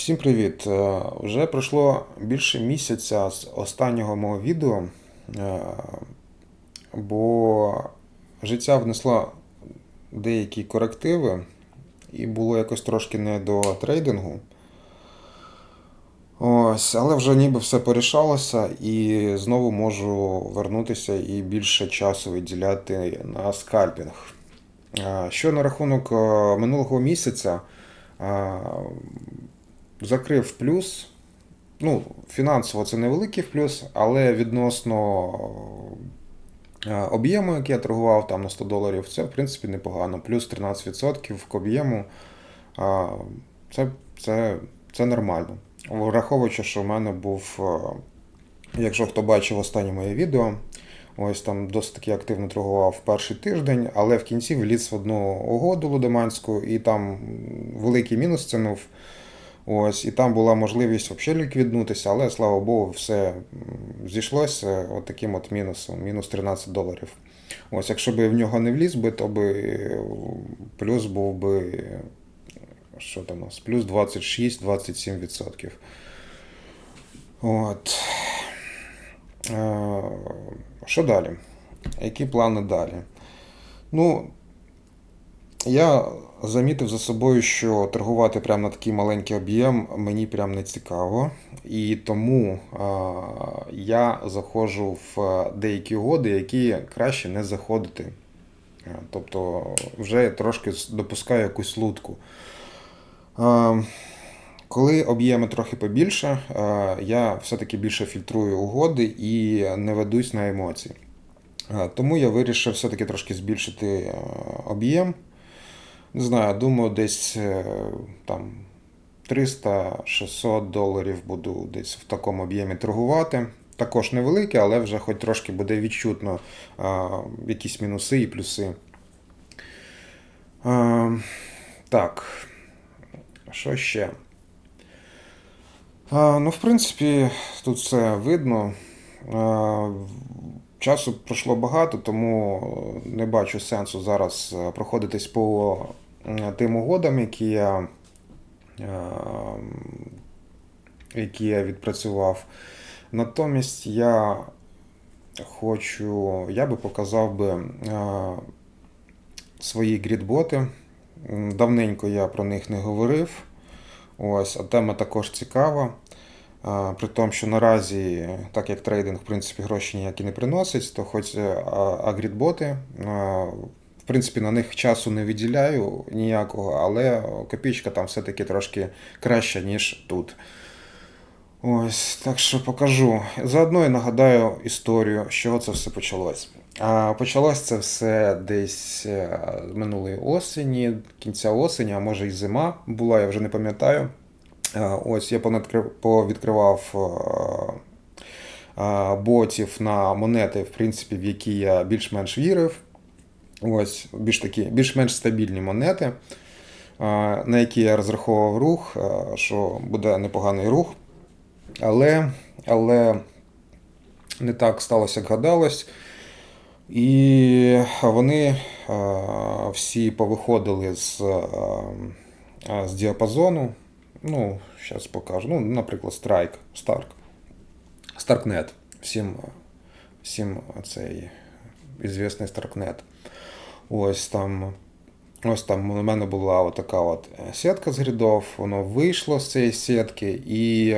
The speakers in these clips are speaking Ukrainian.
Всім привіт! Е, Вже пройшло більше місяця з останнього мого відео, е, бо життя внесло деякі корективи і було якось трошки не до трейдингу. Ось, але вже ніби все порішалося і знову можу вернутися і більше часу виділяти на скальпінг. Е, Що на рахунок минулого місяця? Закрив плюс. Ну, фінансово це невеликий плюс, але відносно е, об'єму, який я торгував там на 100 доларів, це в принципі непогано. Плюс 13% к об'єму. Це, це, це нормально. Враховуючи, що в мене був, е, якщо хто бачив останнє моє відео, ось там досить таки активно торгував перший тиждень, але в кінці вліз в одну угоду лудоманську і там великий мінус тянув. Ось, і там була можливість взагалі ліквіднутися, але слава Богу, все зійшлося от таким от мінусом, мінус 13 доларів. Ось, якщо б в нього не вліз би, то би е, плюс був би що там у нас, плюс 26-27%. От. Е, Що далі? Які плани далі? Ну, я замітив за собою, що торгувати прямо на такий маленький об'єм мені прям не цікаво. І тому я заходжу в деякі угоди, які краще не заходити. Е, Тобто вже трошки допускаю якусь лутку. А, коли об'єми трохи побільше, я все-таки більше фільтрую угоди і не ведусь на емоції. Тому я вирішив все-таки трошки збільшити е, об'єм. Не знаю, думаю, десь е, там 300-600 доларів буду десь в такому об'ємі торгувати. Також невелике, але вже хоч трошки буде відчутно а, якісь мінуси і плюси. А, так, що ще? А, ну, в принципі, тут все видно. А, Часу пройшло багато, тому не бачу сенсу зараз е, проходитись по е, тим угодам, які я, е, які я відпрацював. Натомість я хочу, я би показав би е, свої грідботи. Давненько я про них не говорив. Ось, а тема також цікава. При тому, що наразі, так як трейдинг, в принципі, гроші ніякі не приносить, то хоч е, а- агрітботи, в принципі, на них часу не виділяю ніякого, але копійка там все-таки трошки краща, ніж тут. Ось, так що покажу. Заодно і нагадаю історію, з чого це все почалось. А почалось це все десь е, минулої осені, кінця осені, а може і зима була, я вже не пам'ятаю. Е, Ось я повідкривав е, е, ботів на монети, в принципі, в які я більш-менш вірив. Ось більш такі, більш-менш стабільні монети, на які я розраховував рух, що буде непоганий рух. Але, але не так сталося, як гадалось. І вони всі повиходили з, з діапазону. Ну, зараз покажу. Ну, наприклад, Strike, Stark. Starknet. Всім, всім цей ізвісний Starknet. Ось там. Ось там у мене була отака от сітка з грідов, воно вийшло з цієї сітки, і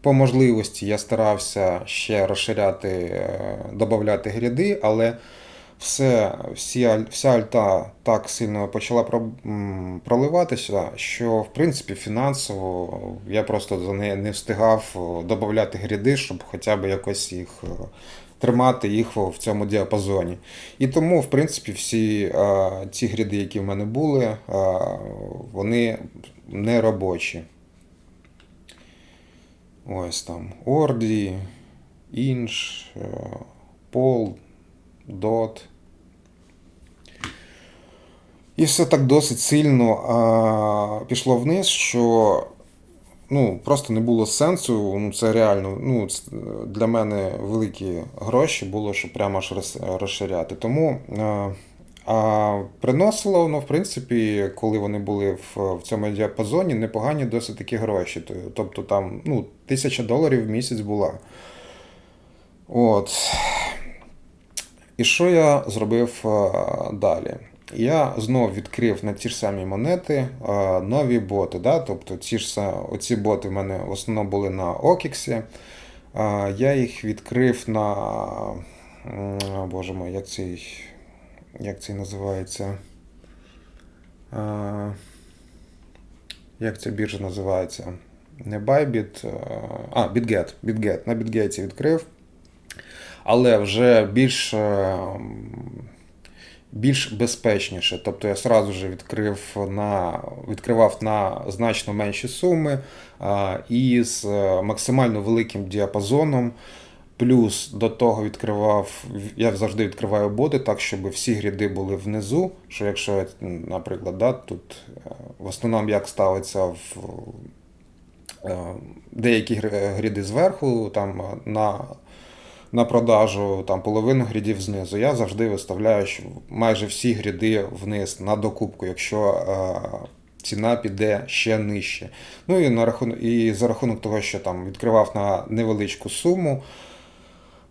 по можливості я старався ще розширяти, е, додати гряди, але все, всі, вся альта так сильно почала проливатися, що в принципі фінансово я просто за неї не встигав додати гряди, щоб хоча б якось їх е, тримати їх в цьому діапазоні. І тому, в принципі, всі е, ці гряди, які в мене були, е, вони не робочі. Ось там Орді, Інш, е, Пол, Дот. І все так досить сильно а, пішло вниз, що ну, просто не було сенсу. Ну, це реально ну, для мене великі гроші було, щоб прямо аж розширяти. Тому а, А приносило воно, в принципі, коли вони були в, в цьому діапазоні, непогані досить такі гроші. Тобто там ну, тисяча доларів в місяць була. От. І що я зробив далі? Я знов відкрив на ті ж самі монети нові боти. Да? Тобто ці ж оці боти в мене в основному були на Окіксі. Я їх відкрив на. Боже мой, як цей, як цей називається? Як ця біржа називається? Не Bybit, а, BitGet. BitGet. На BitGet відкрив. Але вже більш, більш безпечніше. Тобто я сразу же відкрив на, відкривав на значно менші суми а, і з е, максимально великим діапазоном. Плюс до того відкривав, я завжди відкриваю боти так, щоб всі гріди були внизу. Що якщо, наприклад, да, тут е, в основному як ставиться в е, деякі гріди зверху, там е, на, на продажу там, половину грідів знизу. Я завжди виставляю майже всі гріди вниз на докупку, якщо е, ціна піде ще нижче. Ну і, на рахунок, і за рахунок того, що там відкривав на невеличку суму.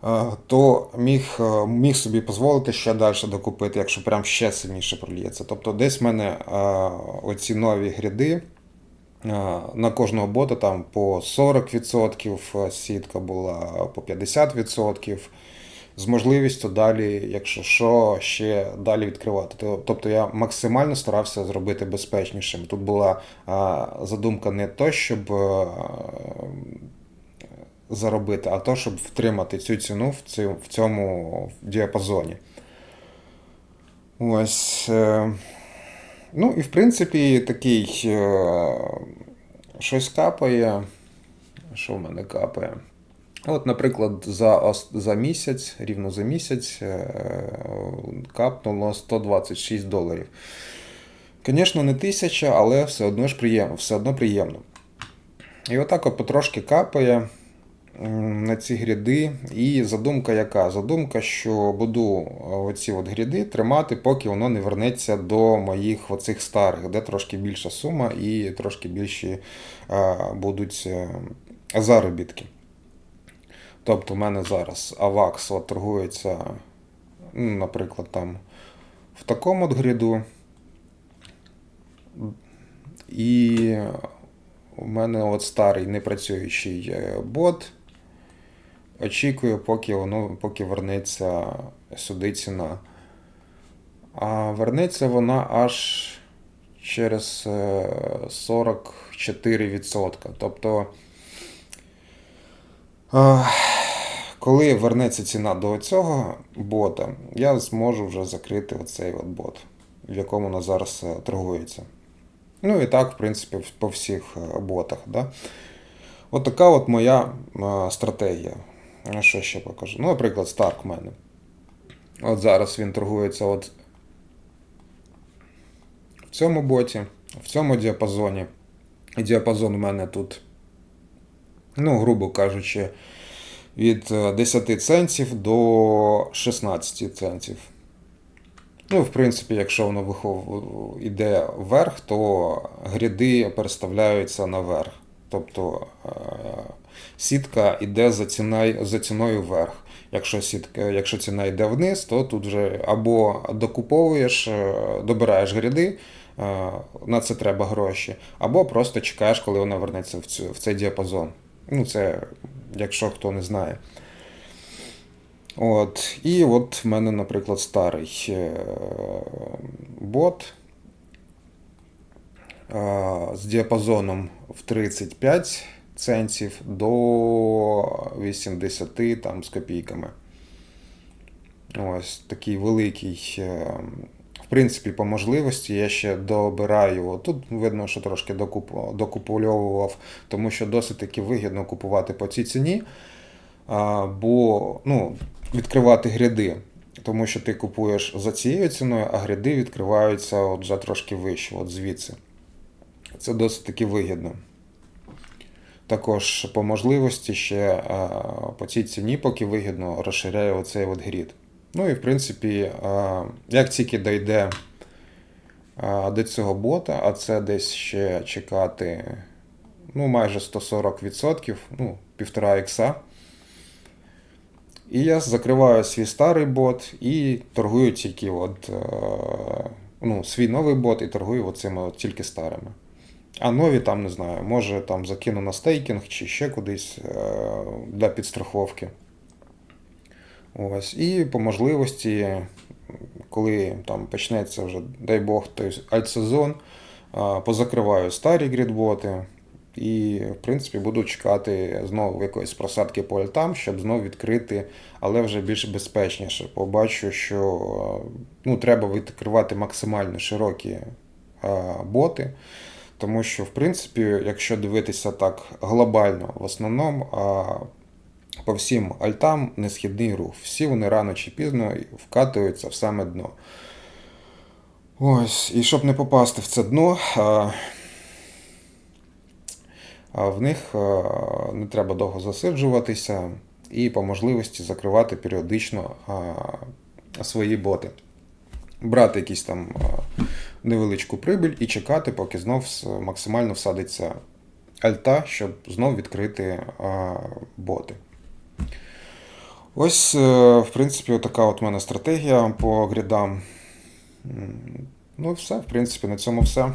е, То міг, е, міг собі дозволити ще далі докупити, якщо прям ще сильніше проліється. Тобто десь в мене оці нові гряди на кожного бота там по 40% сітка була, по 50%. З можливістю далі, якщо що, ще далі відкривати. Тобто я максимально старався зробити безпечнішим. Тут була задумка не то, щоб е, заробити, а то, щоб втримати цю ціну в цьому діапазоні. Ось. Ну і в принципі такий е, щось капає. Що в мене капає? От, наприклад, за, за місяць, рівно за місяць, е, капнуло 126 доларів. Звісно, не тисяча, але все одно ж приємно, все одно приємно. І отак от потрошки капає на ці гряди. І задумка яка? Задумка, що буду оці от гряди тримати, поки воно не вернеться до моїх оцих старих, де трошки більша сума і трошки більші е, будуть е, заробітки. Тобто, в мене зараз AVAX от торгується, ну, наприклад, там в такому от гряду. І у мене от старий непрацюючий е, бот. Очікую, поки воно поки вернеться сюди ціна. А вернеться вона аж через е, 44%. Тобто, е, коли вернеться ціна до цього бота, я зможу вже закрити оцей от бот, в якому вона зараз е, торгується. Ну і так, в принципі, по всіх е, ботах. Да? От така от моя е, стратегія. А Що ще покажу? Ну, наприклад, Старк в мене. От зараз він торгується от в цьому боті, в цьому діапазоні. І діапазон у мене тут, ну, грубо кажучи, від е, 10 центів до 16 центів. Ну, в принципі, якщо воно вихов... йде вверх, то гряди переставляються наверх. Тобто е, сітка йде за, ціною, за ціною вверх. Якщо, сітка, якщо ціна йде вниз, то тут вже або докуповуєш, е, добираєш гряди, е, на це треба гроші, або просто чекаєш, коли вона вернеться в, цю, в цей діапазон. Ну, це якщо хто не знає. От. І от в мене, наприклад, старий бот з діапазоном в 35 центів до 80 там, з копійками. Ось такий великий. е, В принципі, по можливості я ще добираю. Тут видно, що трошки докуп, докупульовував, тому що досить таки вигідно купувати по цій ціні. Бо ну, відкривати гряди, тому що ти купуєш за цією ціною, а гряди відкриваються от вже трошки вище, от звідси. Це досить таки вигідно. Також по можливості ще по цій ціні, поки вигідно, розширяю оцей от грід. Ну і в принципі, як тільки дійде до цього бота, а це десь ще чекати ну, майже 140%, ну, 1,5 ікса. І я закриваю свій старий бот і торгую тільки от, е, ну, свій новий бот і торгую оцими от тільки старими. А нові там не знаю, може там закину на стейкінг чи ще кудись е, для підстраховки. Ось. І по можливості, коли там почнеться вже, дай Бог, той альтсезон, позакриваю старі грідботи. І, в принципі, буду чекати знову якоїсь просадки по альтам, щоб знову відкрити, але вже більш безпечніше. Побачу, що ну, треба відкривати максимально широкі боти. Тому що, в принципі, якщо дивитися так глобально, в основному по всім альтам несхідний рух. Всі вони рано чи пізно вкатуються в саме дно. Ось, і щоб не попасти в це дно, в них не треба довго засиджуватися і по можливості закривати періодично свої боти. Брати якісь там невеличку прибіль і чекати, поки знов максимально всадиться альта, щоб знов відкрити боти. Ось, е, в принципі, така от мене стратегія по грядам. Ну, все, в принципі, на цьому все.